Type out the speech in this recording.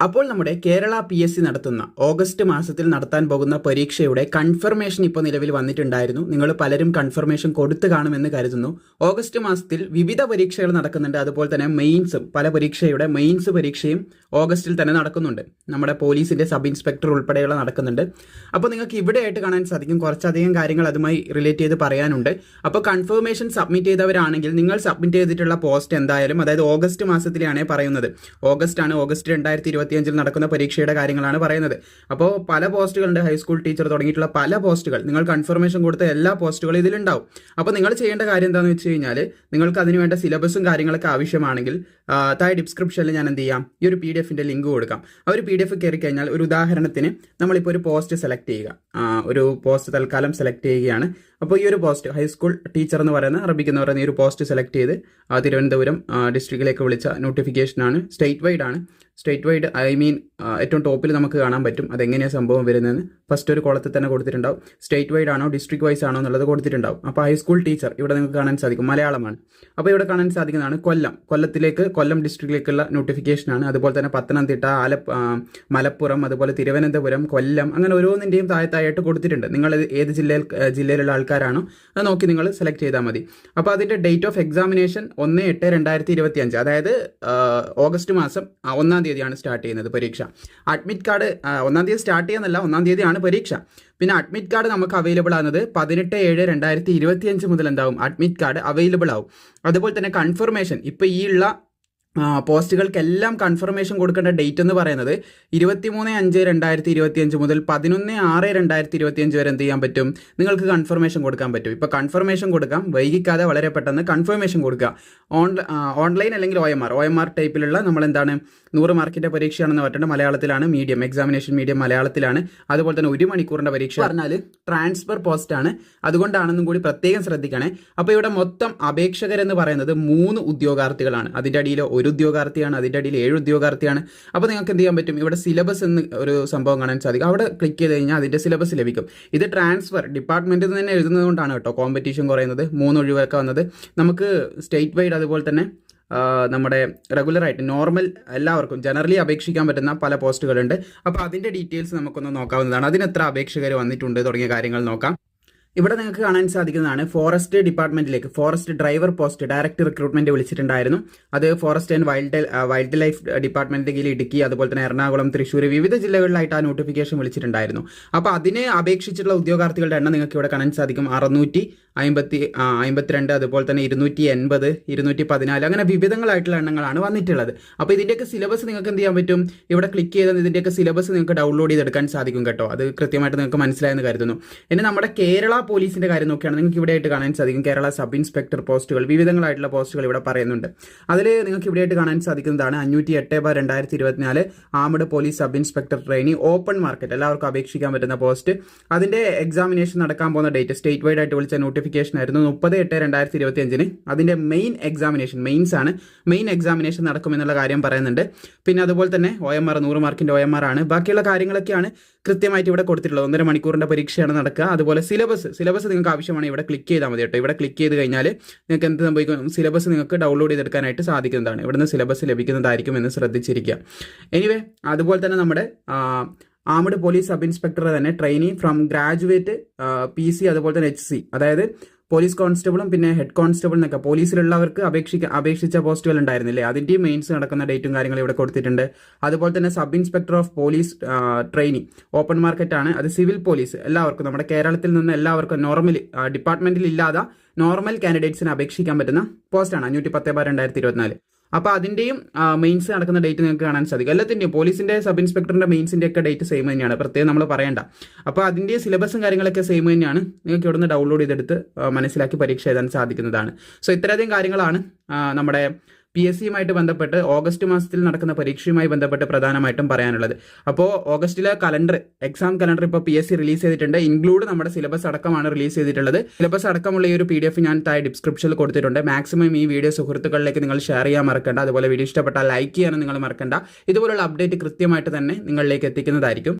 അപ്പോൾ നമ്മുടെ Kerala P S C നടത്തുന്ന ഓഗസ്റ്റ് മാസത്തിൽ നടത്താൻ പോകുന്ന പരീക്ഷയുടെ കൺഫർമേഷൻ ഇപ്പോൾ നിലവിൽ വന്നിട്ടുണ്ടായിരുന്നു. നിങ്ങൾ പലരും കൺഫർമേഷൻ കൊടുത്തു കാണുമെന്ന് കരുതുന്നു. ഓഗസ്റ്റ് മാസത്തിൽ വിവിധ പരീക്ഷകൾ നടക്കുന്നുണ്ട്. അതുപോലെ തന്നെ മെയിൻസും പല പരീക്ഷയുടെ മെയിൻസ് പരീക്ഷയും ഓഗസ്റ്റിൽ തന്നെ നടക്കുന്നുണ്ട്. നമ്മുടെ പോലീസിന്റെ സബ് ഇൻസ്പെക്ടർ ഉൾപ്പെടെയുള്ള നടക്കുന്നുണ്ട്. അപ്പോൾ നിങ്ങൾക്ക് ഇവിടെയായിട്ട് കാണാൻ സാധിക്കും. കുറച്ചധികം കാര്യങ്ങൾ അതുമായി റിലേറ്റ് ചെയ്ത് പറയാനുണ്ട്. അപ്പോൾ കൺഫർമേഷൻ സബ്മിറ്റ് ചെയ്തവരാണെങ്കിൽ നിങ്ങൾ സബ്മിറ്റ് ചെയ്തിട്ടുള്ള പോസ്റ്റ് എന്തായാലും അതായത് ഓഗസ്റ്റ് മാസത്തിലാണ് പറയുന്നത്. ഓഗസ്റ്റ് ആണ് ഓഗസ്റ്റ് രണ്ടായിരത്തി ഇരുപത്തിയഞ്ചിൽ നടക്കുന്ന പരീക്ഷയുടെ കാര്യങ്ങളാണ് പറയുന്നത്. അപ്പോൾ പല പോസ്റ്റുകളുണ്ട്. ഹൈസ്കൂൾ ടീച്ചർ തുടങ്ങിയിട്ടുള്ള പല പോസ്റ്റുകൾ. നിങ്ങൾ കൺഫർമേഷൻ കൊടുത്ത എല്ലാ പോസ്റ്റുകളും ഇതിലുണ്ടാവും. അപ്പോൾ നിങ്ങൾ ചെയ്യേണ്ട കാര്യം എന്താണെന്ന് വെച്ച് കഴിഞ്ഞാൽ നിങ്ങൾക്ക് അതിന് വേണ്ട സിലബസും കാര്യങ്ങളൊക്കെ ആവശ്യമാണെങ്കിൽ താഴെ ഡിസ്ക്രിപ്ഷനിൽ ഞാൻ എന്ത് ചെയ്യാം? ഈ ഒരു പി ഡി എഫിന്റെ ലിങ്ക് കൊടുക്കാം. ആ ഒരു പി ഡി എഫ് കയറി കഴിഞ്ഞാൽ ഒരു ഉദാഹരണത്തിന് നമ്മളിപ്പോൾ ഒരു പോസ്റ്റ് സെലക്ട് ചെയ്യുക. ഒരു പോസ്റ്റ് തൽക്കാലം സെലക്ട് ചെയ്യുകയാണ്. അപ്പോൾ ഈ ഒരു പോസ്റ്റ് ഹൈസ്കൂൾ ടീച്ചർ എന്ന് പറയുന്ന അറബിക്ക് എന്ന് പറയുന്ന ഈ ഒരു പോസ്റ്റ് സെലക്ട് ചെയ്ത് തിരുവനന്തപുരം ഡിസ്ട്രിക്റ്റിലേക്ക് വിളിച്ച നോട്ടിഫിക്കേഷനാണ്. സ്റ്റേറ്റ് വൈഡ് ആണ് സ്റ്റേറ്റ് വൈഡ് ഐ മീൻ ഏറ്റവും ടോപ്പിൽ നമുക്ക് കാണാൻ പറ്റും. അതെങ്ങനെയാണ് സംഭവം വരുന്നതെന്ന് ഫസ്റ്റ് ഒരു കോളത്തിൽ തന്നെ കൊടുത്തിട്ടുണ്ടാവും. സ്റ്റേറ്റ് വൈഡ് ആണോ ഡിസ്ട്രിക്ട് വൈസ് ആണോ എന്നുള്ളത് കൊടുത്തിട്ടുണ്ടാവും. അപ്പോൾ ഹൈസ്കൂൾ ടീച്ചർ ഇവിടെ നിങ്ങൾക്ക് കാണാൻ സാധിക്കും. മലയാളമാണ്. അപ്പോൾ ഇവിടെ കാണാൻ സാധിക്കുന്നതാണ് കൊല്ലം. കൊല്ലത്തിലേക്ക് കൊല്ലം ഡിസ്ട്രിക്റ്റിലേക്കുള്ള നോട്ടിഫിക്കേഷനാണ് അതുപോലെ തന്നെ പത്തനംതിട്ട ആല മലപ്പുറം അതുപോലെ തിരുവനന്തപുരം കൊല്ലം അങ്ങനെ ഓരോന്നിന്റെയും താഴത്തായിട്ട് കൊടുത്തിട്ടുണ്ട്. നിങ്ങൾ ഏത് ജില്ലയിൽ ജില്ലയിലുള്ള ആൾക്കാരാണോ അത് നോക്കി നിങ്ങൾ സെലക്ട് ചെയ്താൽ മതി. അപ്പോൾ അതിന്റെ ഡേറ്റ് ഓഫ് എക്സാമിനേഷൻ ഒന്ന് എട്ട് രണ്ടായിരത്തി ഇരുപത്തി അഞ്ച് അതായത് ഓഗസ്റ്റ് മാസം ഒന്നാം തീയതിയാണ് സ്റ്റാർട്ട് ചെയ്യുന്നത് പരീക്ഷ. അഡ്മിറ്റ് കാർഡ് ഒന്നാം തീയതി സ്റ്റാർട്ട് ചെയ്യുന്നല്ല ഒന്നാം തീയതിയാണ് പരീക്ഷ. പിന്നെ അഡ്മിറ്റ് കാർഡ് നമുക്ക് അവൈലബിൾ ആകുന്നത് പതിനെട്ട് ഏഴ് രണ്ടായിരത്തി ഇരുപത്തി അഞ്ച് മുതൽ എന്താവും? അഡ്മിറ്റ് കാർഡ് അവൈലബിൾ ആവും. അതുപോലെ തന്നെ കൺഫർമേഷൻ ഇപ്പോൾ ഈ ഉള്ള പോസ്റ്റുകൾക്കെല്ലാം കൺഫർമേഷൻ കൊടുക്കേണ്ട ഡേറ്റ് എന്ന് പറയുന്നത് ഇരുപത്തിമൂന്ന് അഞ്ച് രണ്ടായിരത്തി ഇരുപത്തി അഞ്ച് മുതൽ പതിനൊന്ന് ആറ് രണ്ടായിരത്തി ഇരുപത്തി അഞ്ച് വരെ എന്ത് ചെയ്യാൻ പറ്റും? നിങ്ങൾക്ക് കൺഫർമേഷൻ കൊടുക്കാൻ പറ്റും. ഇപ്പോൾ കൺഫർമേഷൻ കൊടുക്കാം. വൈകിക്കാതെ വളരെ പെട്ടെന്ന് കൺഫർമേഷൻ കൊടുക്കുക ഓൺ ഓൺലൈൻ അല്ലെങ്കിൽ O M R O M R ടൈപ്പിലുള്ള നമ്മൾ എന്താണ് നൂറ് മാർക്കിന്റെ പരീക്ഷയാണെന്ന് പറഞ്ഞിട്ട് മലയാളത്തിലാണ് മീഡിയം എക്സാമിനേഷൻ മീഡിയം മലയാളത്തിലാണ്. അതുപോലെ തന്നെ ഒരു മണിക്കൂറിന്റെ പരീക്ഷ പറഞ്ഞാൽ ട്രാൻസ്ഫർ പോസ്റ്റാണ് അതുകൊണ്ടാണെന്നും കൂടി പ്രത്യേകം ശ്രദ്ധിക്കണേ. അപ്പോൾ ഇവിടെ മൊത്തം അപേക്ഷകരെന്ന് പറയുന്നത് മൂന്ന് ഉദ്യോഗാർത്ഥികളാണ്. അതിന്റെ അടിയിൽ ഒരു ഉദ്യോഗാർത്ഥിയാണ് അതിന്റെ അടിയിൽ ഏഴ് ഉദ്യോഗാർത്ഥിയാണ്. അപ്പോൾ നിങ്ങൾക്ക് എന്ത് ചെയ്യാൻ പറ്റും? ഇവിടെ സിലബസ് എന്ന് ഒരു സംഭവം കാണാൻ സാധിക്കും. അവിടെ ക്ലിക്ക് ചെയ്ത് കഴിഞ്ഞാൽ അതിന്റെ സിലബസ് ലഭിക്കും. ഇത് ട്രാൻസ്ഫർ ഡിപ്പാർട്ട്മെന്റിൽ നിന്ന് തന്നെ എഴുതുന്നത് കൊണ്ടാണ് കേട്ടോ കോമ്പറ്റീഷൻ കുറയുന്നത്. മൂന്ന് ഒഴിവൊക്കെ വന്നത്. നമുക്ക് സ്റ്റേറ്റ് വൈഡ് അതുപോലെ തന്നെ നമ്മുടെ റെഗുലറായിട്ട് നോർമൽ എല്ലാവർക്കും ജനറലി അപേക്ഷിക്കാൻ പറ്റുന്ന പല പോസ്റ്റുകളുണ്ട് അപ്പോൾ അതിന്റെ ഡീറ്റെയിൽസ് നമുക്കൊന്ന് നോക്കാവുന്നതാണ്. അതിന് എത്ര അപേക്ഷകർ വന്നിട്ടുണ്ട് തുടങ്ങിയ കാര്യങ്ങൾ നോക്കാം. ഇവിടെ നിങ്ങൾക്ക് കാണാൻ സാധിക്കുന്നതാണ് forest ഡിപ്പാർട്ട്മെന്റിലേക്ക് forest driver post direct recruitment വിളിച്ചിട്ടുണ്ടായിരുന്നു. അത് forest and wild wild life ഡിപ്പാർട്ട്മെന്റിന്റെ കീഴിൽ ഇടുക്കി അതുപോലെ തന്നെ എറണാകുളം തൃശ്ശൂർ വിവിധ ജില്ലകളിലായിട്ട് ആ നോട്ടിഫിക്കേഷൻ വിളിച്ചിട്ടുണ്ടായിരുന്നു. അപ്പോൾ അതിന് അപേക്ഷിച്ചിട്ടുള്ള ഉദ്യോഗാർത്ഥികളുടെ എണ്ണം നിങ്ങൾക്ക് ഇവിടെ കാണാൻ സാധിക്കും. അറുന്നൂറ്റി അമ്പത്തി അമ്പത്തിരണ്ട് അതുപോലെ തന്നെ ഇരുന്നൂറ്റി എൺപത് ഇരുന്നൂറ്റി പതിനാല് അങ്ങനെ വിവിധങ്ങളായിട്ടുള്ള എണ്ണങ്ങളാണ് വന്നിട്ടുള്ളത്. അപ്പോൾ ഇതിന്റെയൊക്കെ സിലബസ് നിങ്ങൾക്ക് എന്ത് ചെയ്യാൻ പറ്റും? ഇവിടെ ക്ലിക്ക് ചെയ്താൽ ഇതിന്റെയൊക്കെ സിലബസ് നിങ്ങൾക്ക് ഡൗൺലോഡ് ചെയ്തെടുക്കാൻ സാധിക്കും കേട്ടോ. അത് കൃത്യമായിട്ട് നിങ്ങൾക്ക് മനസ്സിലായെന്ന് കരുതുന്നു. ഇനി നമ്മുടെ കേരള പോലീസിന്റെ കാര്യം നോക്കുകയാണെങ്കിൽ നിങ്ങൾക്ക് ഇവിടെയായിട്ട് കാണാൻ സാധിക്കും. കേരള സബ് ഇൻസ്പെക്ടർ പോസ്റ്റുകൾ വിവിധങ്ങളായിട്ടുള്ള പോസ്റ്റുകൾ ഇവിടെ പറയുന്നുണ്ട്. അതിൽ നിങ്ങൾക്ക് ഇവിടെയായിട്ട് കാണാൻ സാധിക്കുന്നതാണ് അഞ്ഞൂറ്റി എട്ട് ബാർ രണ്ടായിരത്തി ഇരുപത്തിനാല് armed police sub inspector trainee open market. എല്ലാവർക്കും അപേക്ഷിക്കാൻ പറ്റുന്ന പോസ്റ്റ്. അതിന്റെ എക്സാമിനേഷൻ നടക്കാൻ പോകുന്ന ഡേറ്റ് സ്റ്റേറ്റ് വൈഡ് ആയിട്ട് വിളിച്ച നോട്ടിഫിക്കേഷൻ ആയിരുന്നു മുപ്പത് എട്ട് രണ്ടായിരത്തി ഇരുപത്തി അഞ്ചിന് അതിന്റെ മെയിൻ എക്സാമിനേഷൻ മെയിൻസ് ആണ്. മെയിൻ എക്സാമിനേഷൻ നടക്കുമെന്നുള്ള കാര്യം പറയുന്നുണ്ട്. പിന്നെ അതുപോലെ തന്നെ ഒ എം ആർ നൂറ് മാർക്കിന്റെ ഒ എം ആർ ആണ്. ബാക്കിയുള്ള കാര്യങ്ങളൊക്കെയാണ് കൃത്യമായിട്ട് ഇവിടെ കൊടുത്തിട്ടുള്ളത്. ഒന്നര മണിക്കൂറിന്റെ പരീക്ഷയാണ് നടക്കുക. അതുപോലെ സിലബസ് സിലബസ് നിങ്ങൾക്ക് ആവശ്യമാണ് ഇവിടെ ക്ലിക്ക് ചെയ്താൽ മതി കേട്ടോ. ഇവിടെ ക്ലിക്ക് ചെയ്ത് കഴിഞ്ഞാൽ നിങ്ങൾക്ക് എന്ത് സംഭവിക്കും? സിലബസ് നിങ്ങൾക്ക് ഡൗൺലോഡ് ചെയ്തെടുക്കാനായിട്ട് സാധിക്കുന്നതാണ്. ഇവിടുന്ന് സിലബസ് ലഭിക്കുന്നതായിരിക്കും എന്ന് ശ്രദ്ധിച്ചിരിക്കുക. എനിവേ അതുപോലെ തന്നെ നമ്മുടെ ആമഡ് പോലീസ് സബ് ഇൻസ്പെക്ടർ തന്നെ trainee from graduate P C അതുപോലെ തന്നെ എച്ച് സി അതായത് പോലീസ് കോൺസ്റ്റബിളും പിന്നെ ഹെഡ് കോൺസ്റ്റബിൾ എന്നൊക്കെ പോലീസിലുള്ളവർക്ക് അപേക്ഷിക്ക അപേക്ഷിച്ച പോസ്റ്റുകൾ ഉണ്ടായിരുന്നില്ലേ? അതിന്റെയും മെയിൻസ് നടക്കുന്ന ഡേറ്റും കാര്യങ്ങളും ഇവിടെ കൊടുത്തിട്ടുണ്ട്. അതുപോലെ തന്നെ sub inspector of police training open market ആണ്. അത് സിവിൽ പോലീസ് എല്ലാവർക്കും നമ്മുടെ കേരളത്തിൽ നിന്ന് എല്ലാവർക്കും നോർമലി ഡിപ്പാർട്ട്മെന്റിൽ ഇല്ലാതെ നോർമൽ കാൻഡിഡേറ്റ്സിന് അപേക്ഷിക്കാൻ പറ്റുന്ന പോസ്റ്റാണ് അഞ്ഞൂറ്റി പത്ത് ബാർ രണ്ടായിരത്തി ഇരുപത്തിനാല്. അപ്പോൾ അതിന്റെയും മെയിൻസ് നടക്കുന്ന ഡേറ്റ് നിങ്ങൾക്ക് കാണാൻ സാധിക്കും. എല്ലാത്തിന്റെയും പോലീസിന്റെ സബ് ഇൻസ്പെക്ടറിന്റെ മെയിൻസിന്റെ ഒക്കെ ഡേറ്റ് സെയിം തന്നെയാണ്. പ്രത്യേകം നമ്മൾ പറയേണ്ട. അപ്പോൾ അതിന്റെ സിലബസും കാര്യങ്ങളൊക്കെ സെയിം തന്നെയാണ്. നിങ്ങൾക്ക് ഇവിടുന്ന് ഡൗൺലോഡ് ചെയ്തെടുത്ത് മനസ്സിലാക്കി പരീക്ഷ എഴുതാൻ സാധിക്കുന്നതാണ്. സോ ഇത്രയധികം കാര്യങ്ങളാണ് നമ്മുടെ പി എസ് സിയുമായിട്ട് ബന്ധപ്പെട്ട് ഓഗസ്റ്റ് മാസത്തിൽ നടക്കുന്ന പരീക്ഷയുമായി ബന്ധപ്പെട്ട് പ്രധാനമായിട്ടും പറയാനുള്ളത്. അപ്പോൾ ഓഗസ്റ്റിലെ കലണ്ടർ എക്സാം കലണ്ടർ ഇപ്പോൾ പി എസ് സി റിലീസ് ചെയ്തിട്ടുണ്ട്. ഇൻക്ലൂഡ് നമ്മുടെ സിലബസ് അടക്കമാണ് റിലീസ് ചെയ്തിട്ടുള്ളത്. സിലബസ് അടക്കമുള്ള ഈ ഒരു പി ഡി എഫ് ഞാൻ താഴെ ഡിസ്ക്രിപ്ഷനിൽ കൊടുത്തിട്ടുണ്ട്. മാക്സിമം ഈ വീഡിയോ സുഹൃത്തുക്കളിലേക്ക് നിങ്ങൾ ഷെയർ ചെയ്യാൻ മറക്കണ്ട. അതുപോലെ വീഡിയോ ഇഷ്ടപ്പെട്ടാൽ ലൈക്ക് ചെയ്യാനും നിങ്ങൾ മറക്കണ്ട. ഇതുപോലുള്ള അപ്ഡേറ്റ് കൃത്യമായിട്ട് തന്നെ നിങ്ങളിലേക്ക് എത്തിക്കുന്നതായിരിക്കും.